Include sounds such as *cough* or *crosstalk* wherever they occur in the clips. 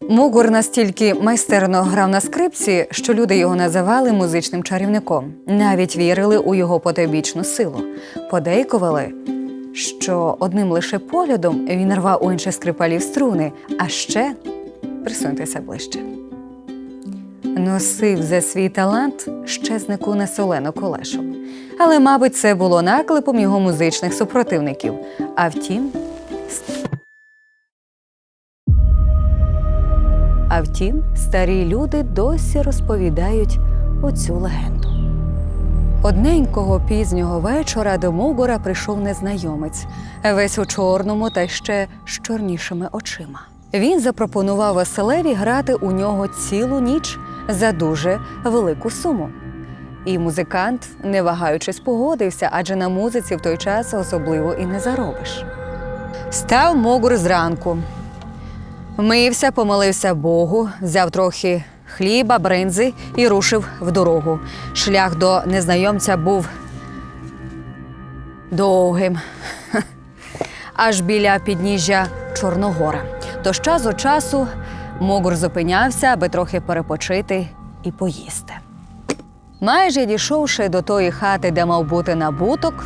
Мугур настільки майстерно грав на скрипці, що люди його називали музичним чарівником. Навіть вірили у його потойбічну силу. Подейкували, що одним лише поглядом він рвав у інших скрипалів струни, а ще присуньтеся ближче. Носив за свій талант щезнику несолену колешу. Але, мабуть, це було наклепом його музичних супротивників. А втім, А втім, старі люди досі розповідають оцю легенду. Одненького пізнього вечора до Мугора прийшов незнайомець, весь у чорному та ще з чорнішими очима. Він запропонував Василеві грати у нього цілу ніч за дуже велику суму. І музикант, не вагаючись, погодився, адже на музиці в той час особливо і не заробиш. Став Могур зранку, Вмився, помолився Богу, взяв трохи хліба, бринзи і рушив в дорогу. Шлях до незнайомця був довгим, *laughs* аж біля підніжжя Чорногора. Тож час від часу Могур зупинявся, аби трохи перепочити і поїсти. Майже дійшовши до тої хати, де мав бути набуток,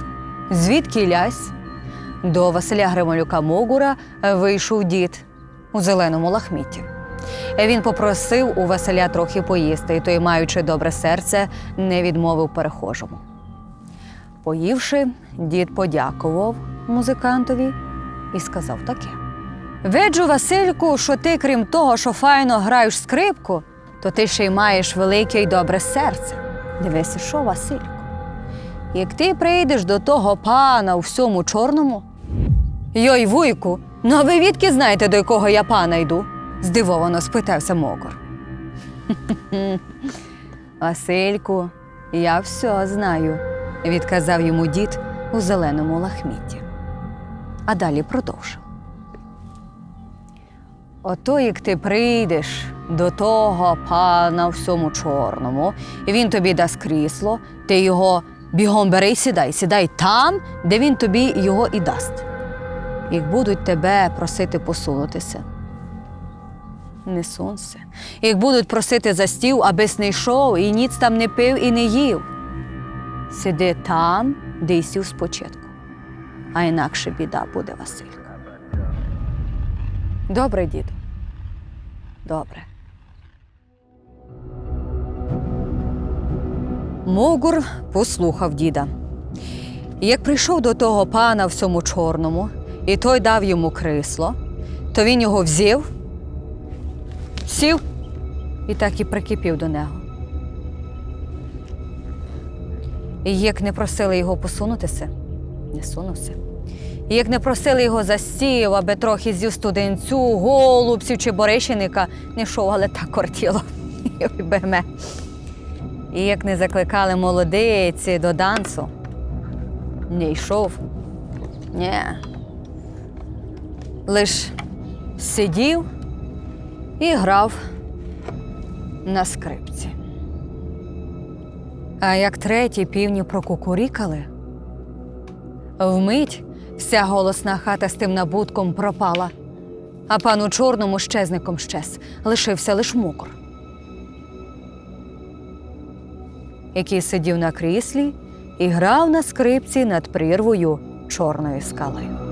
звідки лясь, до Василя Грималюка Могура вийшов дід у зеленому лахмітті. Він попросив у Василя трохи поїсти, і той, маючи добре серце, не відмовив перехожому. Поївши, дід подякував музикантові і сказав таке: Виджу, Васильку, що ти, крім того, що файно граєш скрипку, то ти ще й маєш велике й добре серце. Дивися, що, Васильку. Як ти прийдеш до того пана у всьому чорному, Йой, вуйку, ну а ви відки знаєте, до якого я пана йду? здивовано спитався Мокор. *laughs* Васильку, я все знаю, відказав йому дід у зеленому лахмітті. А далі продовжив. Ото, як ти прийдеш до того пана всьому чорному, він тобі дасть крісло, ти його бігом бери сідай, сідай там, де він тобі його і дасть як будуть тебе просити посунутися. Не сунься. Як будуть просити за стіл, абись не йшов і ніц там не пив і не їв. Сиди там, де й сів спочатку, а інакше біда буде Василько. Добре, діду. Добре. Могур послухав діда. Як прийшов до того пана в цьому чорному, і той дав йому крісло, то він його взяв, сів і так і прикипів до нього. І як не просили його посунутися, не сунувся. І як не просили його за стіл, аби трохи з'їв студенцю, голубців чи борищеника, не йшов, але так кортіло. *laughs* Ой, беме. І як не закликали молодиці до дансу, не йшов. Ні. Лиш сидів і грав на скрипці. А як треті півні прокукурікали, вмить вся голосна хата з тим набутком пропала, а пану чорному щезником щез, лишився лиш мокр. який сидів на кріслі і грав на скрипці над прірвою чорної скали.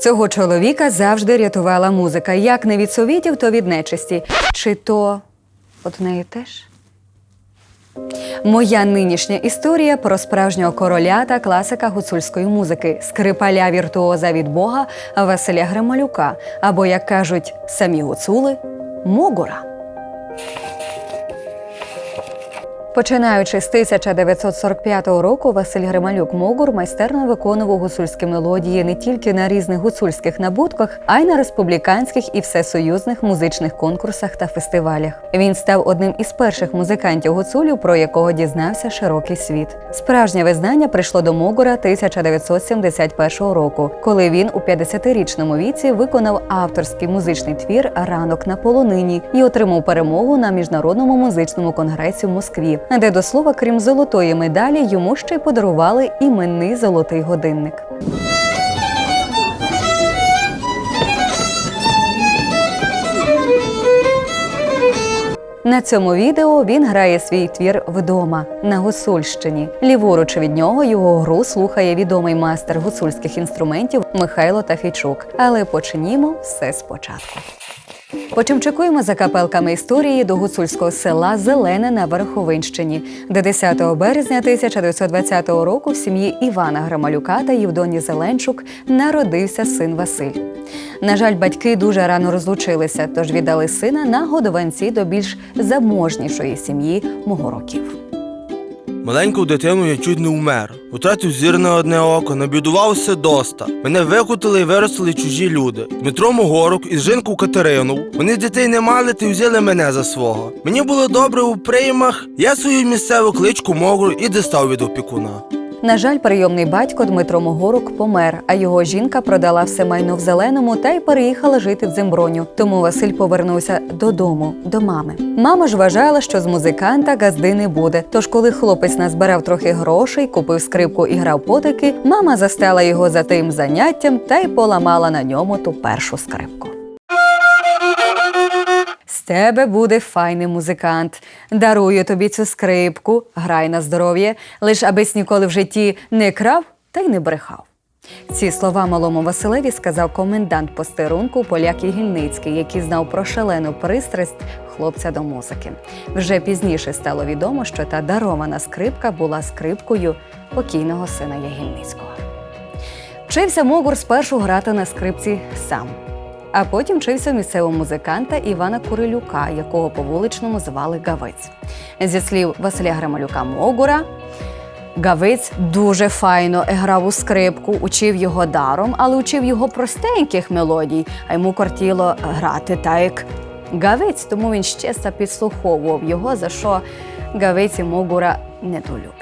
Цього чоловіка завжди рятувала музика, як не від совітів, то від нечисті. Чи то от неї теж? Моя нинішня історія про справжнього короля та класика гуцульської музики, скрипаля віртуоза від Бога Василя Грималюка, або, як кажуть самі гуцули, Могура. Починаючи з 1945 року, Василь Грималюк Могур майстерно виконував гуцульські мелодії не тільки на різних гуцульських набутках, а й на республіканських і всесоюзних музичних конкурсах та фестивалях. Він став одним із перших музикантів гуцулів, про якого дізнався широкий світ. Справжнє визнання прийшло до Могура 1971 року, коли він у 50-річному віці виконав авторський музичний твір Ранок на полонині і отримав перемогу на міжнародному музичному конгресі в Москві. Де до слова, крім золотої медалі, йому ще й подарували іменний золотий годинник. На цьому відео він грає свій твір вдома на Гуцульщині. Ліворуч від нього його гру слухає відомий майстер гуцульських інструментів Михайло Тафійчук. Але почнімо все спочатку. Почимчикуємо за капелками історії до гуцульського села Зелене на Верховинщині, де 10 березня 1920 року в сім'ї Івана Грамалюка та Євдоні Зеленчук народився син Василь. На жаль, батьки дуже рано розлучилися, тож віддали сина на годованці до більш заможнішої сім'ї Могороків. Маленьку дитину я чуть не вмер. Утратив зір на одне око, набідувався доста. Мене викутили і виростили чужі люди. Дмитро Могорок із жінку Катерину. Вони дітей не мали, та взяли мене за свого. Мені було добре у приймах. Я свою місцеву кличку Могру і дістав від опікуна. На жаль, прийомний батько Дмитро Могорук помер, а його жінка продала все майно в зеленому та й переїхала жити в Дземброню. Тому Василь повернувся додому, до мами. Мама ж вважала, що з музиканта газди не буде. Тож, коли хлопець назбирав трохи грошей, купив скрипку і грав потики, мама застала його за тим заняттям та й поламала на ньому ту першу скрипку. Тебе буде файний музикант. Дарую тобі цю скрипку, грай на здоров'я, лиш абись ніколи в житті не крав та й не брехав. Ці слова малому Василеві сказав комендант постерунку поляк Єгільницький, який знав про шалену пристрасть хлопця до музики. Вже пізніше стало відомо, що та дарована скрипка була скрипкою покійного сина Ягільницького. Вчився Могур спершу грати на скрипці сам, а потім вчився місцевого музиканта Івана Курилюка, якого по вуличному звали Гавець. Зі слів Василя Грималюка Могура, Гавець дуже файно грав у скрипку, учив його даром, але учив його простеньких мелодій, а йому кортіло грати так, як Гавець, тому він ще підслуховував його, за що Гавець і Могура недолюблював.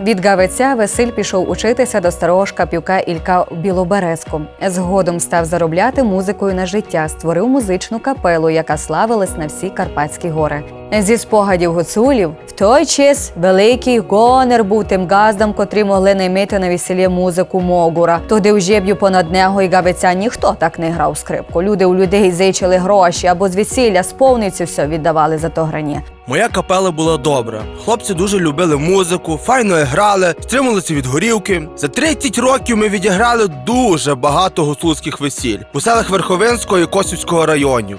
Від гавеця Василь пішов учитися до старого шкапюка Ілька Білоберезку. Згодом став заробляти музикою на життя, створив музичну капелу, яка славилась на всі Карпатські гори. Зі спогадів гуцулів в той час великий гонор був тим газдам, котрі могли наймити на весіллі музику Могура. Туди в жеб'ю понад нього і гавеця ніхто так не грав скрипку. Люди у людей зичили гроші або з весілля сповниці все віддавали за то грані. Моя капела була добра. Хлопці дуже любили музику, файно грали, стрималися від горілки. За 30 років ми відіграли дуже багато гуцульських весіль у селах Верховинського і Косівського районів.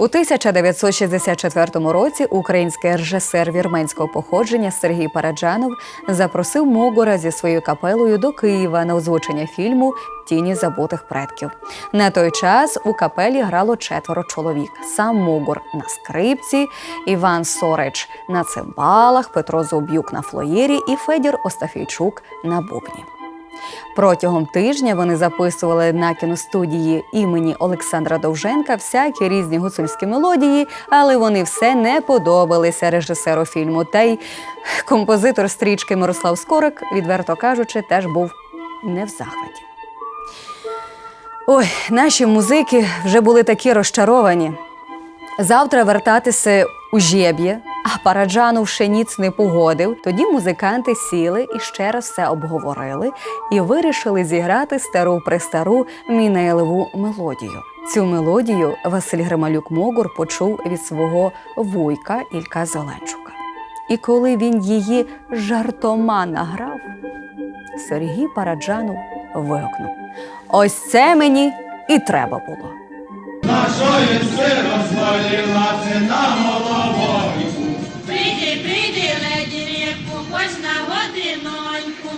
У 1964 році український режисер вірменського походження Сергій Параджанов запросив Могура зі своєю капелою до Києва на озвучення фільму Тіні забутих предків. На той час у капелі грало четверо чоловік: сам Могур на скрипці, Іван Сорич на цимбалах, Петро Зуб'юк на флоєрі і Федір Остафійчук на бубні. Протягом тижня вони записували на кіностудії імені Олександра Довженка всякі різні гуцульські мелодії, але вони все не подобалися режисеру фільму. Та й композитор стрічки Мирослав Скорик, відверто кажучи, теж був не в захваті. Ой, наші музики вже були такі розчаровані. Завтра вертатися у жеб'є, а Параджанов ще ніц не погодив. Тоді музиканти сіли і ще раз все обговорили і вирішили зіграти стару престару мінейлеву мелодію. Цю мелодію Василь Грималюк Могур почув від свого вуйка Ілька Зеленчука. І коли він її жартома награв, Сергій Параджанов вигукнув: Ось це мені і треба було. Прийди, прийди, леді рібку, хоч на годиноньку.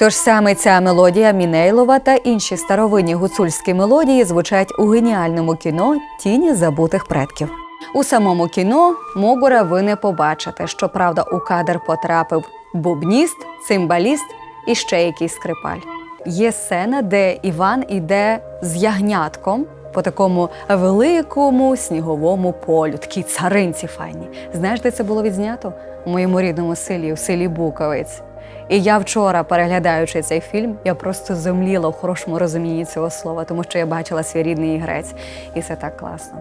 Тож саме ця мелодія Мінейлова та інші старовинні гуцульські мелодії звучать у геніальному кіно Тіні забутих предків. У самому кіно Могура ви не побачите. Щоправда, у кадр потрапив бубніст, цимбаліст і ще якийсь скрипаль. Є сцена, де Іван іде з ягнятком по такому великому сніговому полю, такій царинці файні. Знаєш, де це було відзнято? У моєму рідному селі, у селі Буковець. І я вчора, переглядаючи цей фільм, я просто зомліла в хорошому розумінні цього слова, тому що я бачила свій рідний ігрець, і це так класно.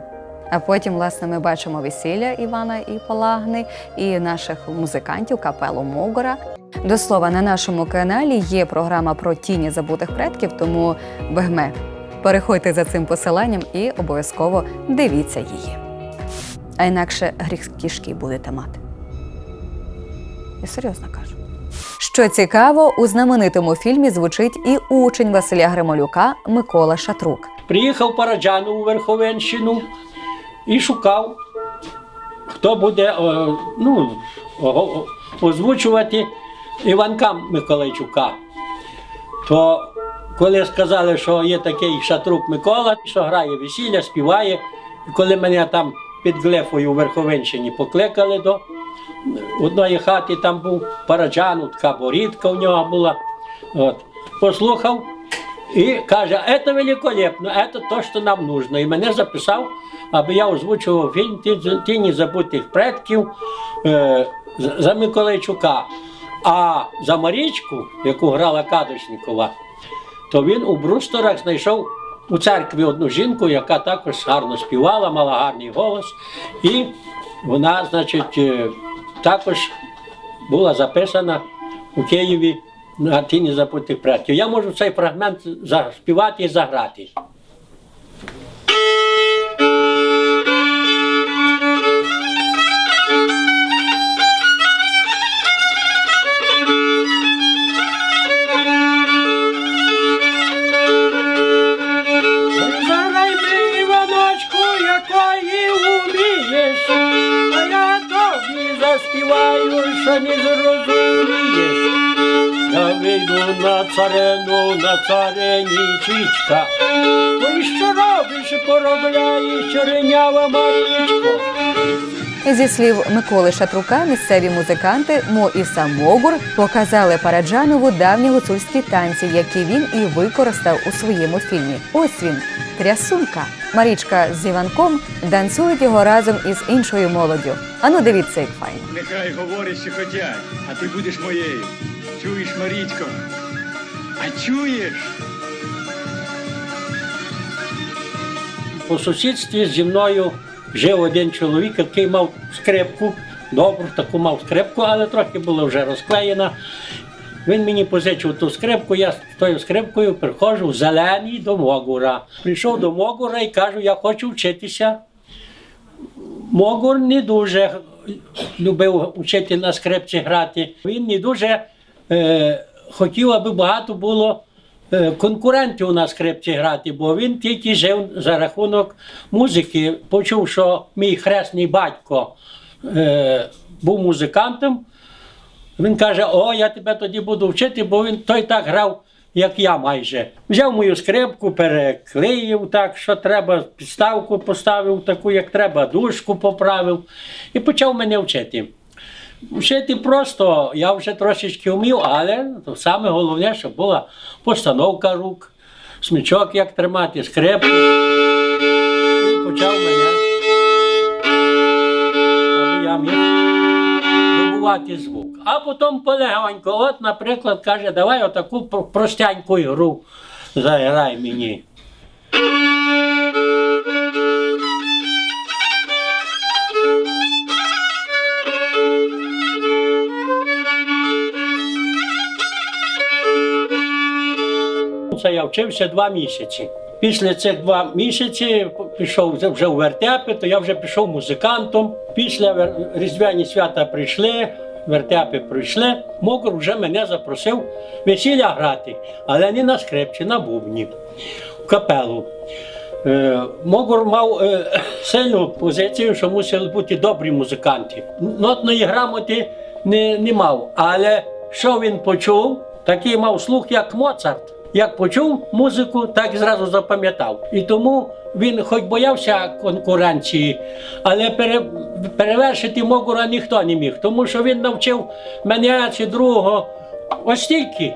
А потім, власне, ми бачимо весілля Івана і Палагни і наших музикантів капелу Могора. До слова, на нашому каналі є програма про тіні забутих предків, тому бегме. Переходьте за цим посиланням і обов'язково дивіться її. А інакше гріх кішки будете мати. Я серйозно кажу. Що цікаво, у знаменитому фільмі звучить і учень Василя Гримолюка Микола Шатрук. Приїхав Параджану у Верховенщину і шукав, хто буде ну, о- о- озвучувати Іванка Миколайчука. То коли сказали, що є такий шатрук Микола, що грає весілля, співає, і коли мене там під Глефою у Верховенщині покликали до одної хати, там був Параджану, така борідка у нього була. От. Послухав, і каже, це великолепно, це то, що нам нужно. І мене записав, аби я озвучував фільм Тіні забутих предків е, за Миколайчука. А за Марічку, яку грала Кадочникова, то він у Брусторах знайшов у церкві одну жінку, яка також гарно співала, мала гарний голос. І вона, значить, е, також була записана у Києві на тіні забутих предків. Я можу цей фрагмент заспівати і заграти. Тобі заспіваю, що не зрозумієш. Я вийду на царену, на царені чічка. Ой, що робиш, поробляєш, черенява Марічко. Зі слів Миколи Шатрука, місцеві музиканти Мо і сам Могур показали Параджанову давні гуцульські танці, які він і використав у своєму фільмі. Ось він трясунка. Марічка з Іванком танцюють його разом із іншою молоддю. Ану, дивіться, як файно. Нехай говорять, що хотять, а ти будеш моєю. Чуєш, Марічко? А чуєш? По сусідстві зі мною жив один чоловік, який мав скрипку, добру таку мав скрипку, але трохи була вже розклеєна. Він мені позичив ту скрипку, я з тою скрипкою приходжу в зелений до Могура. Прийшов до Могура і кажу, я хочу вчитися. Могур не дуже любив вчити на скрипці грати. Він не дуже е, хотів, аби багато було е, конкурентів на скрипці грати, бо він тільки жив за рахунок музики. Почув, що мій хресний батько е, був музикантом. Він каже: О, я тебе тоді буду вчити, бо він той так грав, як я майже. Взяв мою скрипку, переклеїв так, що треба, підставку поставив таку, як треба, дужку поправив і почав мене вчити. Вчити просто, я вже трошечки вмів, але то саме головне, щоб була постановка рук, смичок як тримати, скрипку. І почав мене, аби я міг добувати звук. А потім полегонько, от, наприклад, каже, давай отаку про- простеньку ігру заграй мені. Це я вчився два місяці. Після цих два місяці пішов вже в вертепи, то я вже пішов музикантом. Після різдвяні свята прийшли, вертепи прийшли. Мокр вже мене запросив весілля грати, але не на скрипці, на бубні, в капелу. Е, Могур мав е, *coughs* сильну позицію, що мусили бути добрі музиканти. Нотної грамоти не, не мав, але що він почув, такий мав слух, як Моцарт. Як почув музику, так і зразу запам'ятав. І тому він хоч боявся конкуренції, але пере, перевершити Могура ніхто не міг, тому що він навчив мене чи другого ось стільки.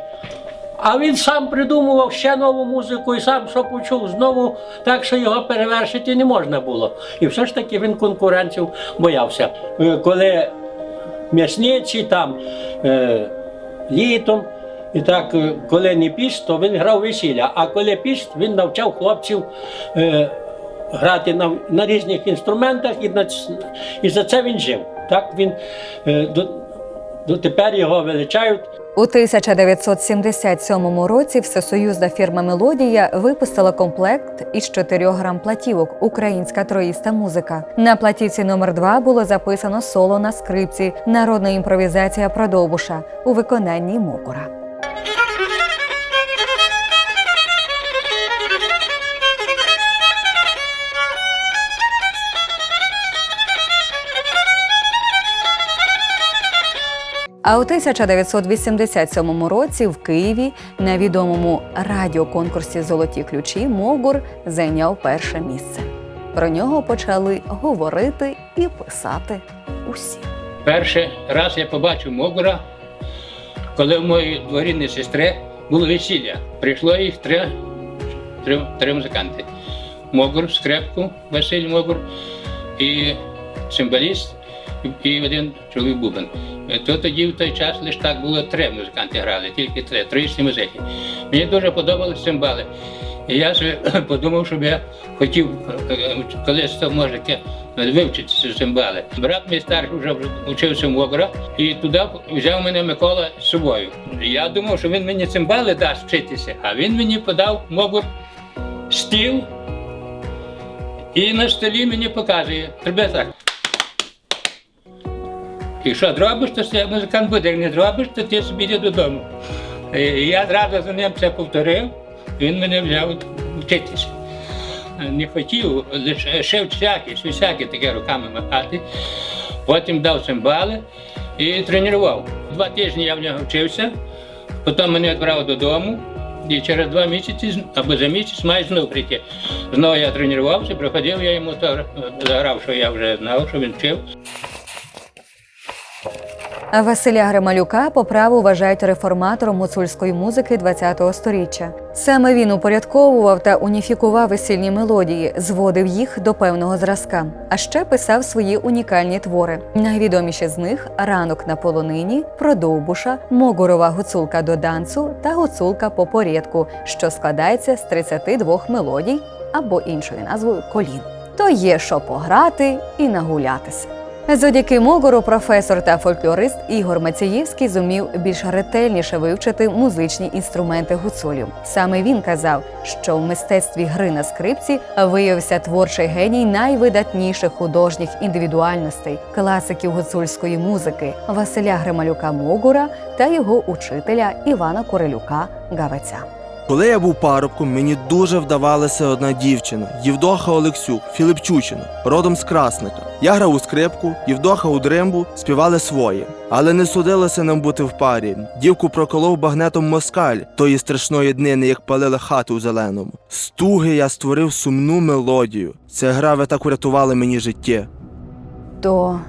А він сам придумував ще нову музику і сам що почув знову, так що його перевершити не можна було. І все ж таки він конкуренців боявся. Е, Коли м'ясниці там е, літом, і так, е, коли не піст, то він грав весілля. А коли піст, він навчав хлопців е, грати на, на різних інструментах, і, на, і за це він жив. Так він е, до, дотепер його величають. У 1977 році всесоюзна фірма Мелодія випустила комплект із чотирьох грам платівок Українська троїста музика. На платівці номер 2 було записано соло на скрипці, народна імпровізація про Довбуша у виконанні Мокура. А у 1987 році в Києві на відомому радіоконкурсі Золоті ключі Могур зайняв перше місце. Про нього почали говорити і писати усі. Перший раз я побачив Могура, коли в моїй дворівній сестри було весілля. Прийшло їх три, три, три музиканти. Могур, скрепку, Василь Могур і цимбаліст, і- один чоловік бубен. Е, То тоді в той час лише так було три музиканти грали, тільки три, троїчні музики. Мені дуже подобалися цимбали. І я *coughs* подумав, щоб я хотів е, е, колись то може таке вивчитися цимбали. Брат мій старший вже вчився в Могура, і туди взяв мене Микола з собою. Я думав, що він мені цимбали дасть вчитися, а він мені подав Могур стіл і на столі мені показує. Роби так. І що зробиш, то все, музикант буде. Як не зробиш, то ти собі йди додому. І я зразу за ним це повторив, він мене взяв вчитися. Не хотів, лише ще всякі, всякі таке руками махати. Потім дав цимбали і тренував. Два тижні я в нього вчився, потім мене відправив додому. І через два місяці або за місяць має знову прийти. Знову я тренувався, приходив, я йому заграв, що я вже знав, що він вчив. Василя Грималюка по праву вважають реформатором гуцульської музики ХХ століття. Саме він упорядковував та уніфікував весільні мелодії, зводив їх до певного зразка, а ще писав свої унікальні твори. Найвідоміші з них ранок на полонині, про Довбуша, Могурова гуцулка до данцу та гуцулка по порядку, що складається з 32 мелодій або іншою назвою колін. То є що пограти і нагулятися. Завдяки Могору професор та фольклорист Ігор Мацієвський зумів більш ретельніше вивчити музичні інструменти гуцулів. Саме він казав, що в мистецтві гри на скрипці виявився творчий геній найвидатніших художніх індивідуальностей класиків гуцульської музики Василя Грималюка Могура та його учителя Івана Курилюка Гавеця. Коли я був парубком, мені дуже вдавалася одна дівчина Євдоха Олексюк, Філипчучина, родом з Красника. Я грав у скрипку, Євдоха у дримбу співали своє. Але не судилося нам бути в парі. Дівку проколов багнетом москаль тої страшної днини, як палили хату у зеленому. Стуги я створив сумну мелодію. Ця гра ви так урятували мені життя. То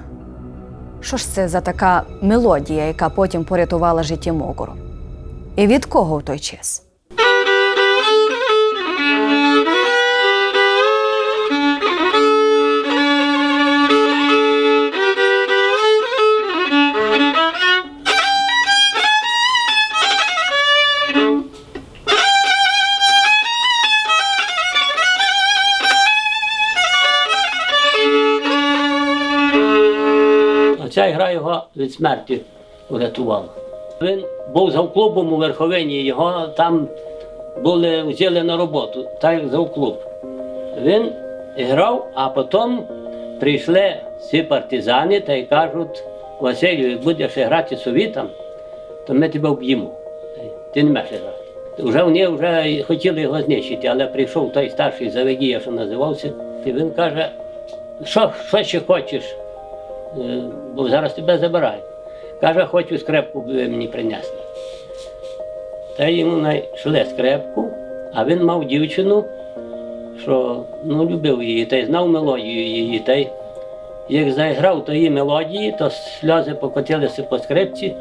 що ж це за така мелодія, яка потім порятувала життя Могору? І від кого в той час? Ця гра його від смерті врятувала. Він був завклубом у Верховині, його там були взяли на роботу, так як завклуб. Він грав, а потім прийшли всі партизани та й кажуть, Василю, як будеш грати совітам, то ми тебе вб'ємо. Ти не маєш грати. Вже вони вже хотіли його знищити, але прийшов той старший Заведія, що називався, і він каже, що, що ще хочеш? Е, бо зараз тебе забирають. Каже, хочу скрепку мені принесли. Та йому знайшли скрепку, а він мав дівчину, що ну, любив її, та й знав мелодію її. Та й як заграв тої мелодії, то сльози покотилися по скрипці,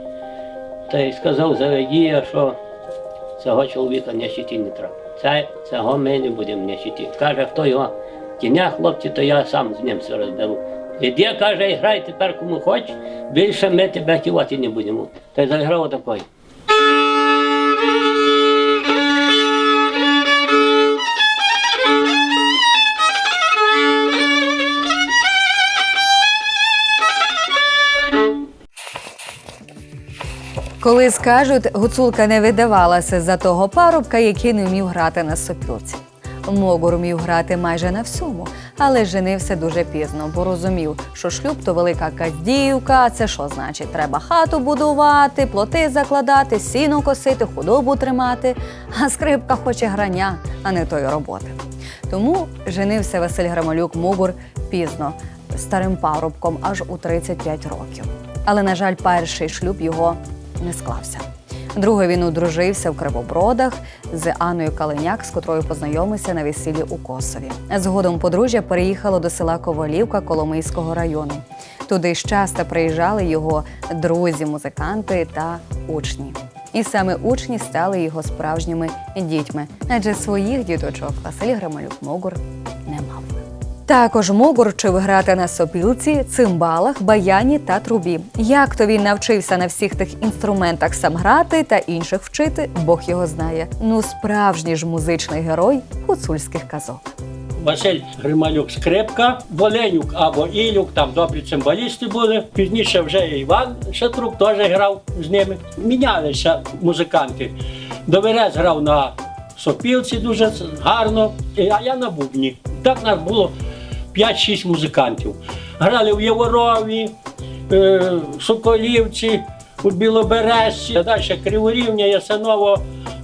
та й сказав Заведія, що цього чоловіка нищити не треба. Цього ми не будемо нищити. Каже, хто його тіня, хлопці, то я сам з ним все розберу. І дія каже, грай тепер кому хоч, більше ми тебе кивати не будемо. Та й заграв такий. Коли скажуть, гуцулка не видавалася за того парубка, який не вмів грати на сопілці. Могур вмів грати майже на всьому, але женився дуже пізно, бо розумів, що шлюб то велика каздівка. Це що значить? Треба хату будувати, плоти закладати, сіно косити, худобу тримати. А скрипка хоче грання, а не тої роботи. Тому женився Василь Грамалюк Могур пізно, старим парубком, аж у 35 років. Але, на жаль, перший шлюб його не склався. Другий він одружився в Кривобродах з Анною Калиняк, з котрою познайомився на весіллі у Косові. Згодом подружжя переїхало до села Ковалівка Коломийського району. Туди ж часто приїжджали його друзі, музиканти та учні. І саме учні стали його справжніми дітьми, адже своїх діточок Василь Грамалюк Могур не мав. Також Могур вчив грати на сопілці, цимбалах, баяні та трубі. Як то він навчився на всіх тих інструментах сам грати та інших вчити, Бог його знає. Ну, справжній ж музичний герой гуцульських казок. Василь Грималюк скрипка, Воленюк або Ілюк, там добрі цимбалісти були. Пізніше вже Іван Шатрук теж грав з ними. Мінялися музиканти. Доверець грав на сопілці дуже гарно, а я на бубні. Так нас було 5-6 музикантів. Грали в Яворові, е, Соколівці, у Білобережці, далі Криворівня, Ясаново,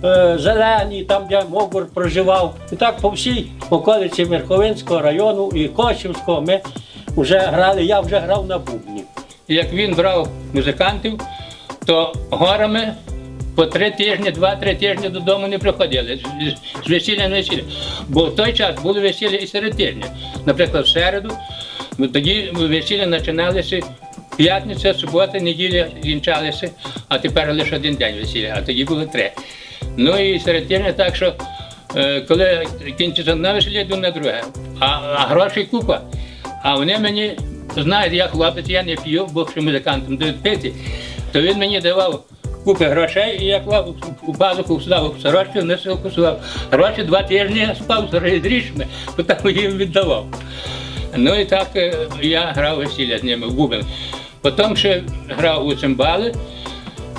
е, Зелені, там, де Могур проживав. І так по всій околиці Верховинського району і Косівського ми вже грали, я вже грав на бубні. І як він брав музикантів, то горами по три тижні, два-три тижні додому не приходили з- весілля на весілля. Бо в той час були весілля і серед тижня. Наприклад, в середу, тоді весілля починалися. П'ятниця, субота, неділя вінчалися, а тепер лише один день весілля, а тоді було три. Ну і серед тижня так, що е, коли кінчиться одне весілля, йду на друге. А, а грошей купа. А вони мені, знаєте, я хлопець, я не п'ю, бо що музикантам дають пити, то він мені давав купи грошей, і я клав у базуку встав сорочку, не кусував. Гроші два тижні спав з річми, тому їм віддавав. Ну і так е, я грав весілля з ними в бубен. Потім ще грав у цимбали,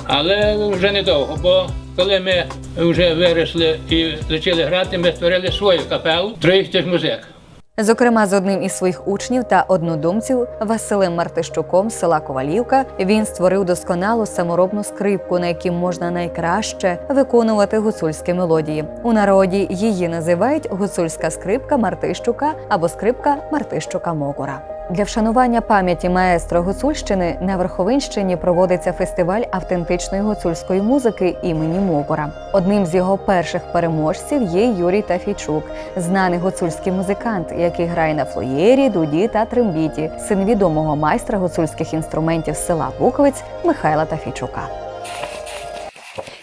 але вже недовго, бо коли ми вже виросли і почали грати, ми створили свою капелу, троїх музик. Зокрема, з одним із своїх учнів та однодумців Василем Мартищуком села Ковалівка він створив досконалу саморобну скрипку, на якій можна найкраще виконувати гуцульські мелодії. У народі її називають гуцульська скрипка Мартищука або скрипка Мартищука Могура. Для вшанування пам'яті маестро Гуцульщини на Верховинщині проводиться фестиваль автентичної гуцульської музики імені Могура. Одним з його перших переможців є Юрій Тафійчук, знаний гуцульський музикант, який грає на флоєрі, дуді та трембіті, син відомого майстра гуцульських інструментів села Буковець Михайла Тафійчука.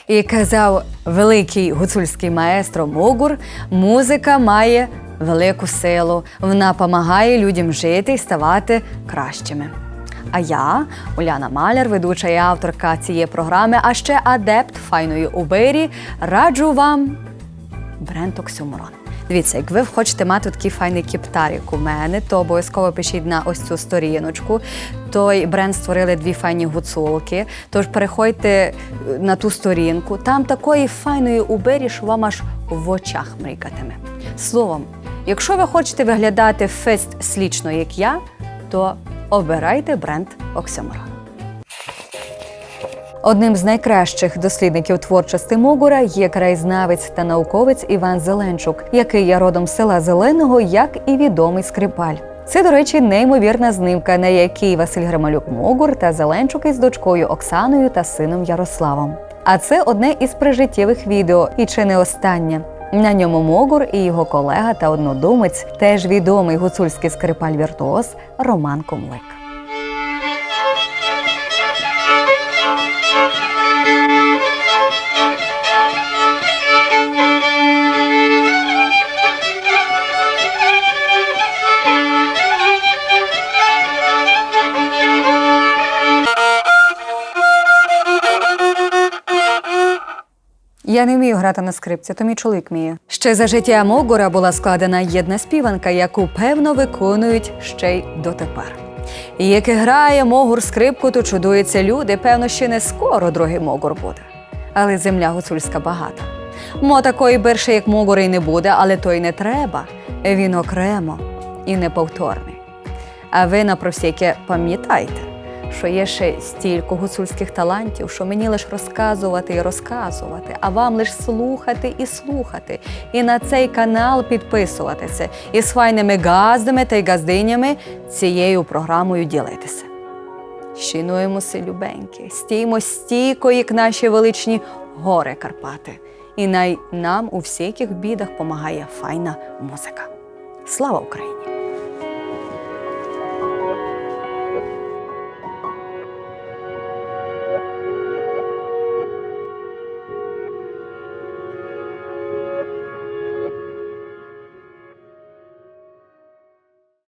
І казав великий гуцульський маестро Могур, музика має велику силу. Вона допомагає людям жити і ставати кращими. А я, Уляна Маляр, ведуча і авторка цієї програми, а ще адепт файної убирі, раджу вам бренд Оксюморон. Дивіться, як ви хочете мати такий файний кептар, як у мене, то обов'язково пишіть на ось цю сторіночку. Той бренд створили дві файні гуцулки. Тож переходьте е, на ту сторінку. Там такої файної убері, що вам аж в очах мрикатиме. Словом, якщо ви хочете виглядати фест слічно, як я, то обирайте бренд Оксюморон. Одним з найкращих дослідників творчості Могура є краєзнавець та науковець Іван Зеленчук, який є родом села Зеленого, як і відомий скрипаль. Це, до речі, неймовірна знимка, на якій Василь Грималюк Могур та Зеленчук із дочкою Оксаною та сином Ярославом. А це одне із прижиттєвих відео, і чи не останнє. На ньому Могур і його колега та однодумець, теж відомий гуцульський скрипаль віртуоз Роман Комлик. Я не вмію грати на скрипці, то мій чоловік вміє. Ще за життя Могура була складена єдна співанка, яку певно виконують ще й дотепер. І як грає Могур скрипку, то чудуються люди. Певно, ще не скоро другий Могур буде. Але земля гуцульська багата. Мо такої більше, як Могур, і не буде, але то й не треба. Він окремо і неповторний. А ви на просіки пам'ятайте, що є ще стільки гуцульських талантів, що мені лише розказувати і розказувати, а вам лише слухати і слухати. І на цей канал підписуватися, і з файними газдами та й газдинями цією програмою ділитися. Шинуємося, любеньки, стіймо стійко, як наші величні гори Карпати. І най нам у всяких бідах помагає файна музика. Слава Україні!